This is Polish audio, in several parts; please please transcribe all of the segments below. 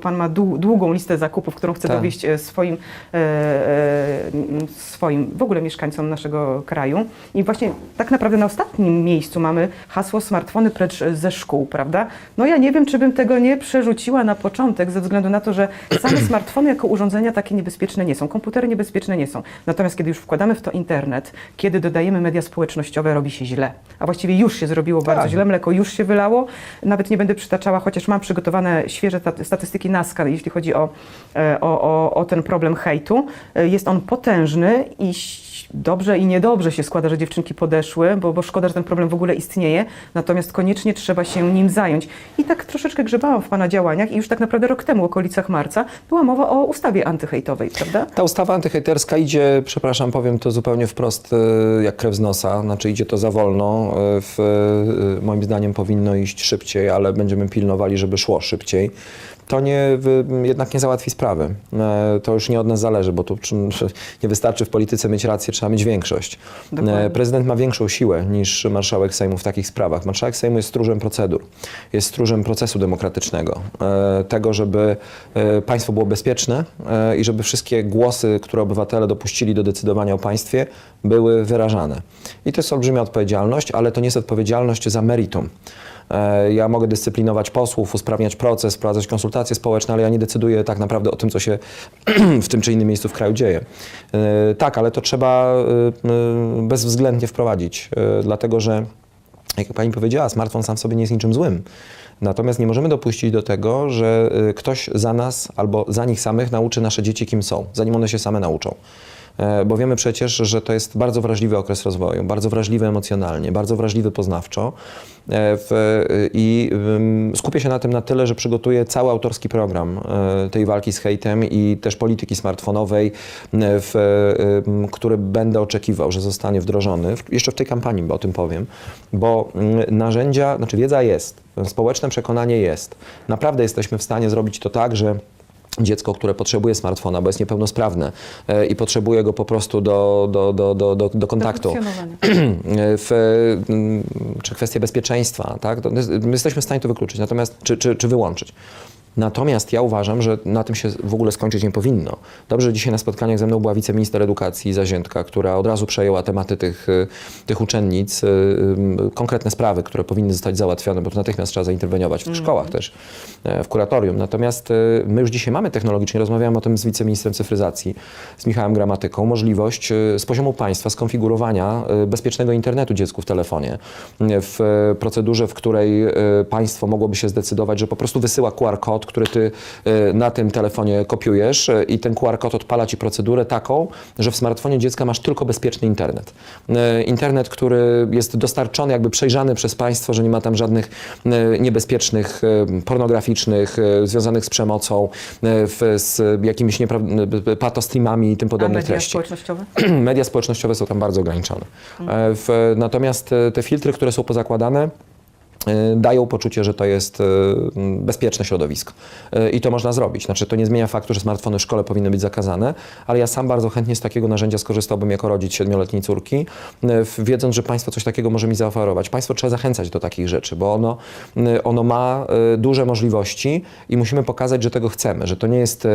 Pan ma dłu- długą listę zakupów, którą chce Tak. dowieść e, swoim, e, e, swoim, w ogóle mieszkańcom naszego kraju. I właśnie tak naprawdę na ostatnim miejscu mamy hasło smartfony precz ze szkół, prawda? No ja nie wiem, czy bym tego nie przerzuciła na początek, ze względu na to, że same smartfony jako urządzenia takie niebezpieczne nie są, komputery niebezpieczne nie są. Natomiast kiedy już wkładamy w to internet, kiedy dodajemy media społecznościowe, robi się źle. A właściwie już się zrobiło bardzo Tak. źle, mleko już się wylało. Nawet nie będę przytaczała, chociaż mam przygotowane świeże ta- statystyki NASCAR, jeśli chodzi o, e, o, o, o ten problem hejtu. E, Jest on potężny i dobrze i niedobrze się składa, że dziewczynki podeszły, bo, bo szkoda, że ten problem w ogóle istnieje. Natomiast koniecznie trzeba się nim zająć. I tak troszeczkę grzebałam w Pana działaniach i już tak naprawdę rok temu, w okolicach marca, była mowa o ustawie antyhejtowej, prawda? Ta ustawa antyhejterska idzie, przepraszam, powiem to zupełnie wprost, e, jak krew z nosa, znaczy idzie to za wolno. E, W, e, moim zdaniem powinno iść szybciej, ale będziemy pilnowali, żeby szło szybciej. To nie, jednak nie załatwi sprawy. To już nie od nas zależy, bo tu nie wystarczy w polityce mieć rację, trzeba mieć większość. Dokładnie. E, Prezydent ma większą siłę niż marszałek Sejmu w takich sprawach. Marszałek Sejmu jest stróżem procedur, jest stróżem procesu demokratycznego, e, tego, żeby e, państwo było bezpieczne i żeby wszystkie głosy, które obywatele dopuścili do decydowania o państwie, były wyrażane. I to jest olbrzymia odpowiedzialność, ale to nie jest odpowiedzialność za meritum. E, Ja mogę dyscyplinować posłów, usprawniać proces, wprowadzać konsultacje społeczne, ale ja nie decyduję tak naprawdę o tym, co się w tym czy innym miejscu w kraju dzieje. E, Tak, ale to trzeba e, bezwzględnie wprowadzić, dlatego że, jak pani powiedziała, smartfon sam w sobie nie jest niczym złym. Natomiast nie możemy dopuścić do tego, że ktoś za nas albo za nich samych nauczy nasze dzieci, kim są, zanim one się same nauczą. E, Bo wiemy przecież, że to jest bardzo wrażliwy okres rozwoju, bardzo wrażliwy emocjonalnie, bardzo wrażliwy poznawczo. E, W, I ym, skupię się na tym na tyle, że przygotuję cały autorski program e, tej walki z hejtem i też polityki smartfonowej, e, w, który będę oczekiwał, że zostanie wdrożony. Jeszcze w tej kampanii bo o tym powiem, bo narzędzia, znaczy wiedza jest, społeczne przekonanie jest. Naprawdę jesteśmy w stanie zrobić to tak, że dziecko, które potrzebuje smartfona, bo jest niepełnosprawne e, i potrzebuje go po prostu do, do, do, do, do, do kontaktu, funkcjonowania. w, mm, czy kwestie bezpieczeństwa, tak? My jesteśmy w stanie to wykluczyć, natomiast, czy, czy, czy wyłączyć. Natomiast ja uważam, że na tym się w ogóle skończyć nie powinno. Dobrze, że dzisiaj na spotkaniach ze mną była wiceminister edukacji Zaziętka, która od razu przejęła tematy tych, y, tych uczennic, y, y, konkretne sprawy, które powinny zostać załatwione, bo to natychmiast trzeba zainterweniować w szkołach też, e, w kuratorium. Natomiast my już dzisiaj mamy technologicznie, rozmawiałem o tym z wiceministrem cyfryzacji, z Michałem Gramatyką, możliwość z poziomu państwa skonfigurowania bezpiecznego internetu dziecku w telefonie. W procedurze, w której państwo mogłoby się zdecydować, że po prostu wysyła QR kod, który ty y, na tym telefonie kopiujesz y, i ten QR kod odpala ci procedurę taką, że w smartfonie dziecka masz tylko bezpieczny internet. Y, Internet, który jest dostarczony, jakby przejrzany przez państwo, że nie ma tam żadnych niebezpiecznych, pornograficznych, związanych z przemocą, z jakimiś patostreamami i tym podobnych media treści społecznościowe? media społecznościowe są tam bardzo ograniczone. E, natomiast e, te filtry, które są pozakładane, e, dają poczucie, że to jest m, bezpieczne środowisko. E, I to można zrobić. Znaczy, to nie zmienia faktu, że smartfony w szkole powinny być zakazane, ale ja sam bardzo chętnie z takiego narzędzia skorzystałbym jako rodzic siedmioletniej córki, wiedząc, że państwo coś takiego może mi zaoferować. Państwo trzeba zachęcać do takich rzeczy, bo ono, ono ma duże możliwości i musimy pokazać, że tego chcemy, że to nie jest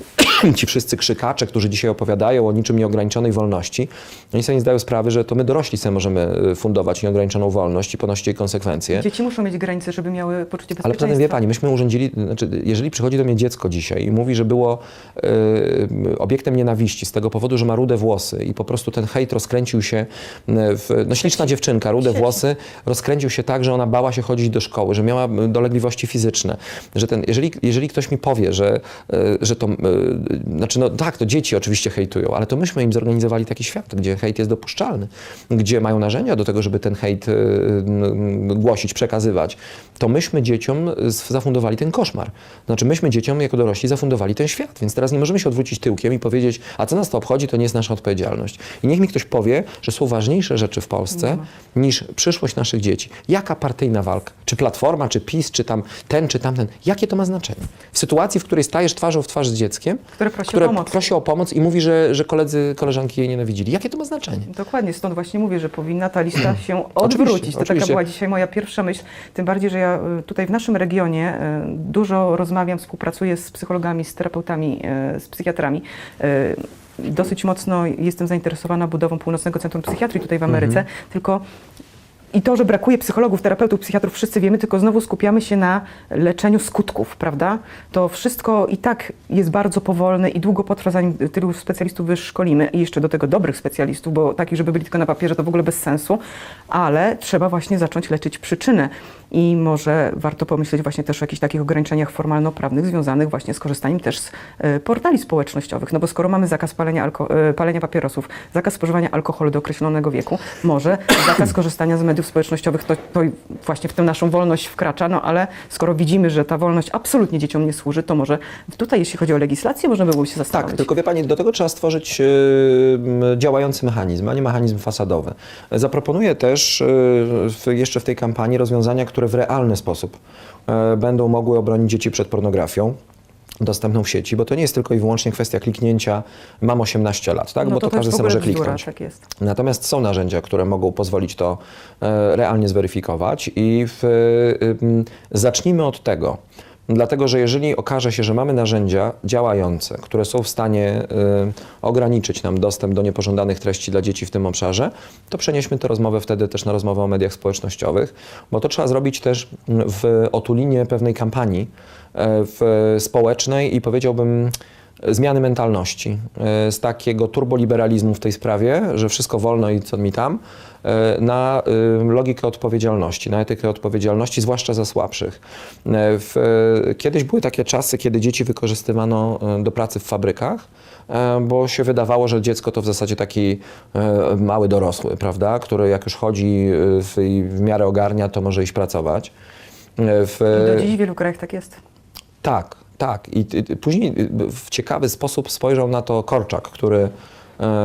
ci wszyscy krzykacze, którzy dzisiaj opowiadają o niczym nieograniczonej wolności, oni sobie nie zdają sprawy, że to my dorośli sobie możemy y, fundować nieograniczoną wolność i ponosić jej konsekwencje. Dzieci muszą mieć granice, żeby miały poczucie Ale bezpieczeństwa. poza tym wie pani, myśmy urządzili, znaczy, jeżeli przychodzi do mnie dziecko dzisiaj i mówi, że było y, obiektem nienawiści z tego powodu, że ma rude włosy i po prostu ten hejt rozkręcił się, w, no śliczna dziewczynka, rude włosy, rozkręcił się tak, że ona bała się chodzić do szkoły, że miała dolegliwości fizyczne, że ten, jeżeli, jeżeli ktoś mi powie, że, y, że to, y, znaczy no tak, to dzieci oczywiście hejtują, ale to myśmy im zorganizowali taki świat, gdzie hejt jest dopuszczalny, gdzie mają narzędzia do tego, żeby ten hejt głosić, przekazywać, to myśmy dzieciom zafundowali ten koszmar. Znaczy myśmy dzieciom jako dorośli zafundowali ten świat, więc teraz nie możemy się odwrócić tyłkiem i powiedzieć, a co nas to obchodzi, to nie jest nasza odpowiedzialność. I niech mi ktoś powie, że są ważniejsze rzeczy w Polsce niż przyszłość naszych dzieci. Jaka partyjna walka? Czy Platforma, czy PiS, czy tam ten, czy tamten? Jakie to ma znaczenie? W sytuacji, w której stajesz twarzą w twarz z dzieckiem, Które prosi o które pomoc. prosi o pomoc i mówi, że, że koledzy, koleżanki jej nienawidzili. Jakie to ma znaczenie? Dokładnie, stąd właśnie mówię, że powinna ta lista się odwrócić. To taka oczywiście. była dzisiaj moja pierwsza najlepsza myśl, tym bardziej, że ja y, tutaj w naszym regionie y, dużo rozmawiam, współpracuję z psychologami, z terapeutami, y, z psychiatrami. Dosyć mocno jestem zainteresowana budową Północnego Centrum Psychiatrii tutaj w Ameryce, tylko i to, że brakuje psychologów, terapeutów, psychiatrów, wszyscy wiemy, tylko znowu skupiamy się na leczeniu skutków, prawda? To wszystko i tak jest bardzo powolne i długo potrwa, zanim tylu specjalistów wyszkolimy i jeszcze do tego dobrych specjalistów, bo takich, żeby byli tylko na papierze, to w ogóle bez sensu, ale trzeba właśnie zacząć leczyć przyczynę. I może warto pomyśleć właśnie też o jakichś takich ograniczeniach formalno-prawnych związanych właśnie z korzystaniem też z e, portali społecznościowych. No bo skoro mamy zakaz palenia, e, palenia papierosów, zakaz spożywania alkoholu do określonego wieku, może zakaz korzystania z mediów społecznościowych, to, to właśnie w tę naszą wolność wkracza, no ale skoro widzimy, że ta wolność absolutnie dzieciom nie służy, to może tutaj, jeśli chodzi o legislację, można by było się zastanowić. Tak, tylko wie Pani, do tego trzeba stworzyć m, działający mechanizm, a nie mechanizm fasadowy. Zaproponuję też w, jeszcze w tej kampanii rozwiązania, które w realny sposób e, będą mogły obronić dzieci przed pornografią dostępną w sieci, bo to nie jest tylko i wyłącznie kwestia kliknięcia mam 18 lat, tak? no bo to, to, każdy sobie może bzdura, kliknąć. tak. Natomiast są narzędzia, które mogą pozwolić to e, realnie zweryfikować i w, y, zacznijmy od tego. Dlatego, że jeżeli okaże się, że mamy narzędzia działające, które są w stanie y, ograniczyć nam dostęp do niepożądanych treści dla dzieci w tym obszarze, to przenieśmy tę rozmowę wtedy też na rozmowę o mediach społecznościowych, bo to trzeba zrobić też w otulinie pewnej kampanii e, w, społecznej i powiedziałbym zmiany mentalności, e, z takiego turboliberalizmu w tej sprawie, że wszystko wolno i co mi tam, e, na e, logikę odpowiedzialności, na etykę odpowiedzialności, zwłaszcza za słabszych. Kiedyś były takie czasy, kiedy dzieci wykorzystywano do pracy w fabrykach, bo się wydawało, że dziecko to w zasadzie taki mały dorosły, prawda, który jak już chodzi w, i w miarę ogarnia, to może iść pracować. W, I do dziś w wielu krajach tak jest. tak, tak. I później y, w ciekawy sposób spojrzał na to Korczak, który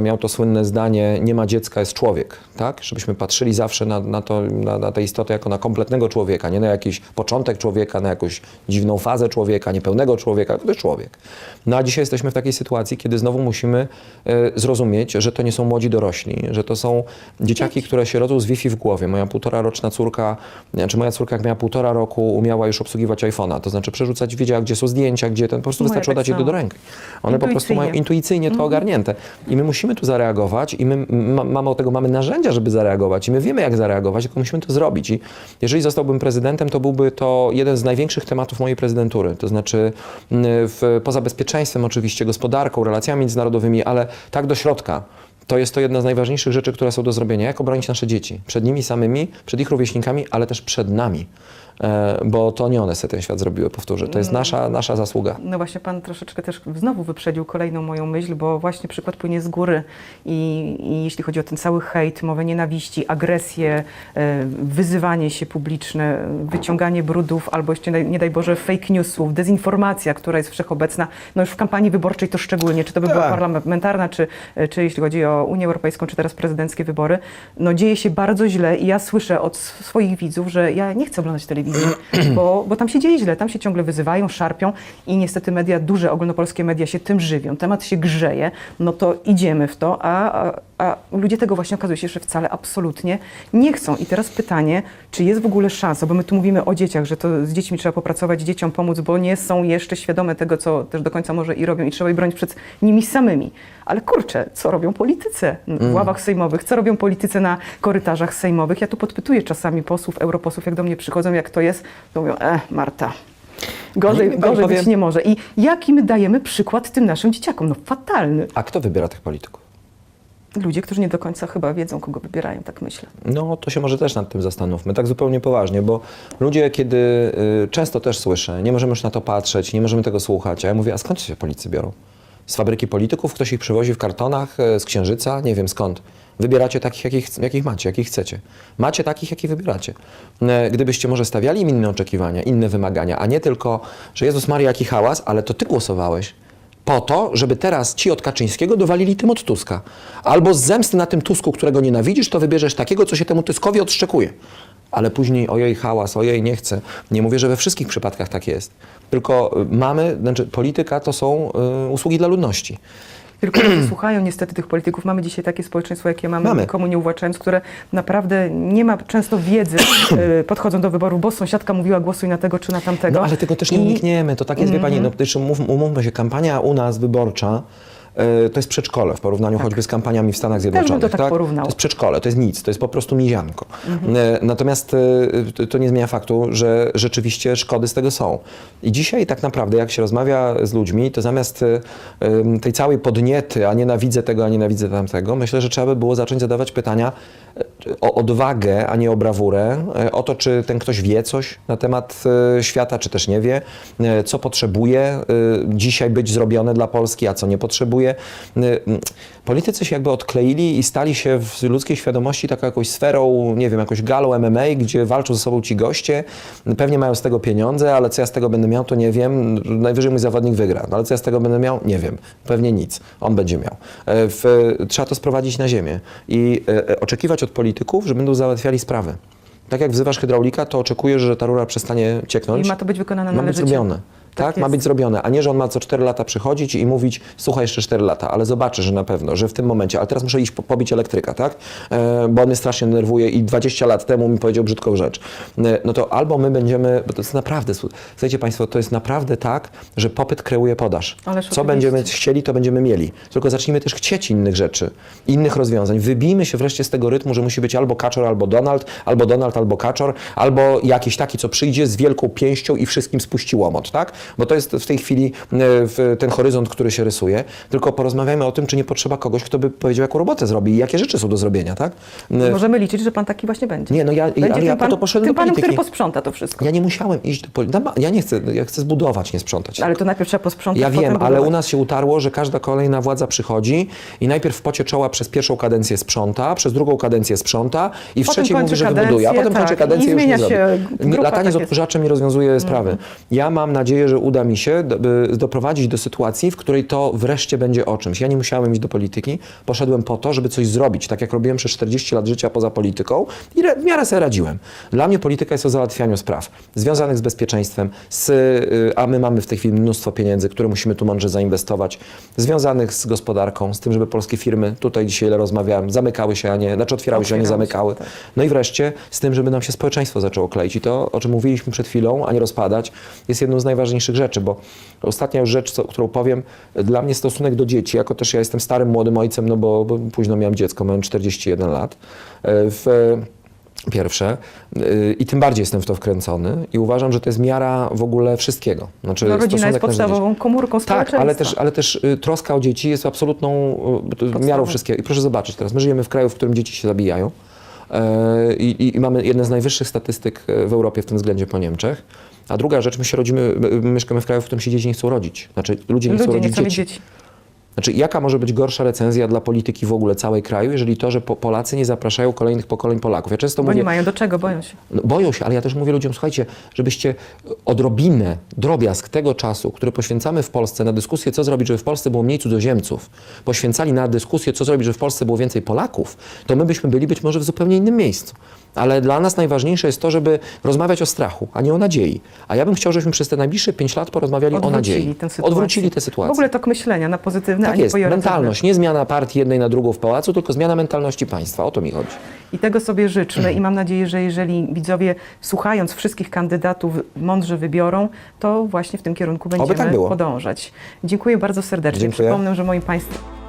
miał to słynne zdanie, nie ma dziecka, jest człowiek, tak? Żebyśmy patrzyli zawsze na, na, to, na, na tę istotę jako na kompletnego człowieka, nie na jakiś początek człowieka, na jakąś dziwną fazę człowieka, niepełnego człowieka, tylko to jest człowiek. No a dzisiaj jesteśmy w takiej sytuacji, kiedy znowu musimy e, zrozumieć, że to nie są młodzi dorośli, że to są dzieciaki, które się rodzą z Wi-Fi w głowie. Moja półtora roczna córka, czy moja córka jak miała półtora roku, umiała już obsługiwać iPhone'a, to znaczy przerzucać, wiedziała gdzie są zdjęcia, gdzie ten, po prostu Moja wystarczyło tak dać je do, ręki. One po prostu mają Intuicyjnie. to ogarnięte. I my musimy tu zareagować i my ma, mało tego mamy narzędzia, żeby zareagować i my wiemy jak zareagować, tylko musimy to zrobić. I jeżeli zostałbym prezydentem, to byłby to jeden z największych tematów mojej prezydentury. To znaczy w, poza bezpieczeństwem oczywiście, gospodarką, relacjami międzynarodowymi, ale tak do środka. To jest to jedna z najważniejszych rzeczy, które są do zrobienia. Jak obronić nasze dzieci? Przed nimi samymi, przed ich rówieśnikami, ale też przed nami. E, bo to nie one sobie ten świat zrobiły, powtórzę. To jest nasza, nasza zasługa. No właśnie pan troszeczkę też znowu wyprzedził kolejną moją myśl, bo właśnie przykład płynie z góry i, i jeśli chodzi o ten cały hejt, mowę nienawiści, agresję, e, wyzywanie się publiczne, wyciąganie brudów albo jeszcze nie daj Boże fake newsów, dezinformacja, która jest wszechobecna, no już w kampanii wyborczej to szczególnie, czy to by była Tak. parlamentarna, czy, czy jeśli chodzi o Unię Europejską, czy teraz prezydenckie wybory, no dzieje się bardzo źle i ja słyszę od swoich widzów, że ja nie chcę oglądać telewizji, bo, bo tam się dzieje źle, tam się ciągle wyzywają, szarpią i niestety media, duże ogólnopolskie media się tym żywią, temat się grzeje, no to idziemy w to, a, a, a ludzie tego właśnie okazuje się, że wcale absolutnie nie chcą. I teraz pytanie, czy jest w ogóle szansa, bo my tu mówimy o dzieciach, że to z dziećmi trzeba popracować, dzieciom pomóc, bo nie są jeszcze świadome tego, co też do końca może i robią i trzeba ich bronić przed nimi samymi. Ale kurczę, co robią politycy w ławach sejmowych, co robią politycy na korytarzach sejmowych? Ja tu podpytuję czasami posłów, europosłów, jak do mnie przychodzą, jak to jest, to mówią, e, Marta, gorzej, gorzej być nie może. I jaki my dajemy przykład tym naszym dzieciakom? No fatalny. A kto wybiera tych polityków? Ludzie, którzy nie do końca chyba wiedzą, kogo wybierają, tak myślę. No, to się może też nad tym zastanówmy, tak zupełnie poważnie, bo ludzie, kiedy y, często też słyszę, nie możemy już na to patrzeć, nie możemy tego słuchać, a ja mówię, a skąd się politycy biorą? Z fabryki polityków? Ktoś ich przywozi w kartonach, e, z księżyca? Nie wiem skąd. Wybieracie takich, jakich, jakich macie, jakich chcecie. Macie takich, jakich wybieracie. E, Gdybyście może stawiali im inne oczekiwania, inne wymagania, a nie tylko, że Jezus Maria, jaki hałas, ale to ty głosowałeś po to, żeby teraz ci od Kaczyńskiego dowalili tym od Tuska. Albo z zemsty na tym Tusku, którego nienawidzisz, to wybierzesz takiego, co się temu Tuskowi odszczekuje. Ale później ojej hałas, ojej nie chcę. Nie mówię, że we wszystkich przypadkach tak jest. Tylko y, mamy, znaczy polityka to są y, usługi dla ludności. Tylko ludzie słuchają niestety tych polityków. Mamy dzisiaj takie społeczeństwo, jakie mamy, Mamy. nikomu nie uwłaczając, które naprawdę nie ma często wiedzy, y, podchodzą do wyboru, bo sąsiadka mówiła głosuj na tego czy na tamtego. No ale tego też nie I- unikniemy. To tak jest, wie pani, no też umów, umówmy się, kampania u nas wyborcza e, to jest przedszkole w porównaniu choćby z kampaniami w Stanach Zjednoczonych. bym to tak porównał. To jest przedszkole, to jest nic, to jest po prostu mizianko. E, Natomiast e, to- nie zmienia faktu, że rzeczywiście szkody z tego są. I dzisiaj tak naprawdę, jak się rozmawia z ludźmi, to zamiast e, tej całej podniety, a nienawidzę tego, a nienawidzę tamtego, myślę, że trzeba by było zacząć zadawać pytania e, o odwagę, a nie o brawurę, e, o to, czy ten ktoś wie coś na temat e, świata, czy też nie wie, e, co potrzebuje e, dzisiaj być zrobione dla Polski, a co nie potrzebuje. M, Politycy się jakby odkleili i stali się w ludzkiej świadomości taką jakąś sferą, nie wiem, jakąś galą MMA, gdzie walczą ze sobą ci goście, pewnie mają z tego pieniądze, ale co ja z tego będę miał, to nie wiem. Najwyżej mój zawodnik wygra, no ale co ja z tego będę miał? Nie wiem. Pewnie nic. On będzie miał. E, W, trzeba to sprowadzić na ziemię i e, e, oczekiwać od polityków, że będą załatwiali sprawy. Tak jak wzywasz hydraulika, to oczekujesz, że ta rura przestanie cieknąć. I ma to być wykonane Ma być należycie. Zrobione. Tak, ma być zrobione, a nie, że on ma co 4 lata przychodzić i mówić, słuchaj, jeszcze 4 lata, ale zobaczy, że na pewno, że w tym momencie, ale teraz muszę iść po, pobić elektryka, tak? E, bo on mnie strasznie denerwuje i 20 lat temu mi powiedział brzydką rzecz. E, no to albo my będziemy, bo to jest naprawdę, słuchajcie Państwo, to jest naprawdę tak, że popyt kreuje podaż. Ależ Co będziemy chcieli, to będziemy mieli. Tylko zacznijmy też chcieć innych rzeczy, innych rozwiązań. Wybijmy się wreszcie z tego rytmu, że musi być albo Kaczor, albo Donald, albo Donald, albo Kaczor, albo jakiś taki, co przyjdzie z wielką pięścią i wszystkim spuści łomot, tak? Bo to jest w tej chwili e, ten horyzont, który się rysuje. Tylko porozmawiajmy o tym, czy nie potrzeba kogoś, kto by powiedział, jaką robotę zrobi i jakie rzeczy są do zrobienia, tak? E, Możemy liczyć, że pan taki właśnie będzie. Nie, no ja, Będzie ale ja tym po to pan- poszedłem tym do panem, który posprząta to wszystko. Ja nie musiałem iść do polityki. Ja nie chcę, ja chcę zbudować, nie sprzątać. Ale to najpierw trzeba posprzątać, Ja wiem, ale u nas się utarło, że każda kolejna władza przychodzi i najpierw w pocie czoła przez pierwszą kadencję sprząta, przez drugą kadencję sprząta i w Potem trzeciej mówi, że kadencję, wybuduje, a potem tak, kończy kadencję i już nie się zrobi. Latanie tak z jest. odkurzaczem nie rozwiązuje sprawy. Ja mam nadzieję, że uda mi się doprowadzić do sytuacji, w której to wreszcie będzie o czymś. Ja nie musiałem iść do polityki, poszedłem po to, żeby coś zrobić, tak jak robiłem przez 40 lat życia poza polityką i w miarę sobie radziłem. Dla mnie polityka jest o załatwianiu spraw związanych z bezpieczeństwem, z, y, a my mamy w tej chwili mnóstwo pieniędzy, które musimy tu mądrze zainwestować, związanych z gospodarką, z tym, żeby polskie firmy, tutaj dzisiaj ile rozmawiałem, zamykały się, a nie, znaczy otwierały się, a nie zamykały. tak. No i wreszcie z tym, żeby nam się społeczeństwo zaczęło kleić. I to, o czym mówiliśmy przed chwilą, a nie rozpadać, jest jedną z najważniejszych rzeczy, bo ostatnia już rzecz, co, którą powiem, dla mnie stosunek do dzieci, jako też ja jestem starym, młodym ojcem, no bo, bo późno miałem dziecko, miałem 41 lat. e, W, Pierwsze. Y, I tym bardziej jestem w to wkręcony i uważam, że to jest miara w ogóle wszystkiego. Znaczy No, rodzina jest podstawową komórką Tak, społeczeństwa. ale też, ale też y, troska o dzieci jest absolutną y, miarą wszystkiego. I proszę zobaczyć teraz, my żyjemy w kraju, w którym dzieci się zabijają e, i, i- i mamy jedne z najwyższych statystyk e, w Europie w tym względzie po Niemczech. A druga rzecz, my się rodzimy, my mieszkamy w kraju, w którym się dzieci nie chcą rodzić. Znaczy ludzie nie chcą Ludzie nie rodzić chcą dzieci. dzieci. Znaczy, jaka może być gorsza recenzja dla polityki w ogóle całej kraju, jeżeli to, że po Polacy nie zapraszają kolejnych pokoleń Polaków. Ja często Bo mówię, nie mają do czego, boją się. no, boją się, ale ja też mówię ludziom, słuchajcie, żebyście odrobinę, drobiazg tego czasu, który poświęcamy w Polsce na dyskusję, co zrobić, żeby w Polsce było mniej cudzoziemców, poświęcali na dyskusję, co zrobić, żeby w Polsce było więcej Polaków, to my byśmy byli być może w zupełnie innym miejscu. Ale dla nas najważniejsze jest to, żeby rozmawiać o strachu, a nie o nadziei. A ja bym chciał, żebyśmy przez te najbliższe pięć lat porozmawiali o Odwrócili nadziei. tę sytuację. Odwrócili tę sytuację. W ogóle tok myślenia na pozytywne, a tak nie jest, mentalność, nie zmiana partii jednej na drugą w pałacu, tylko zmiana mentalności państwa. O to mi chodzi. I tego sobie życzmy i mam nadzieję, że jeżeli widzowie słuchając wszystkich kandydatów mądrze wybiorą, to właśnie w tym kierunku będziemy tak podążać. Dziękuję bardzo serdecznie. Dziękuję. Przypomnę, że moim państwem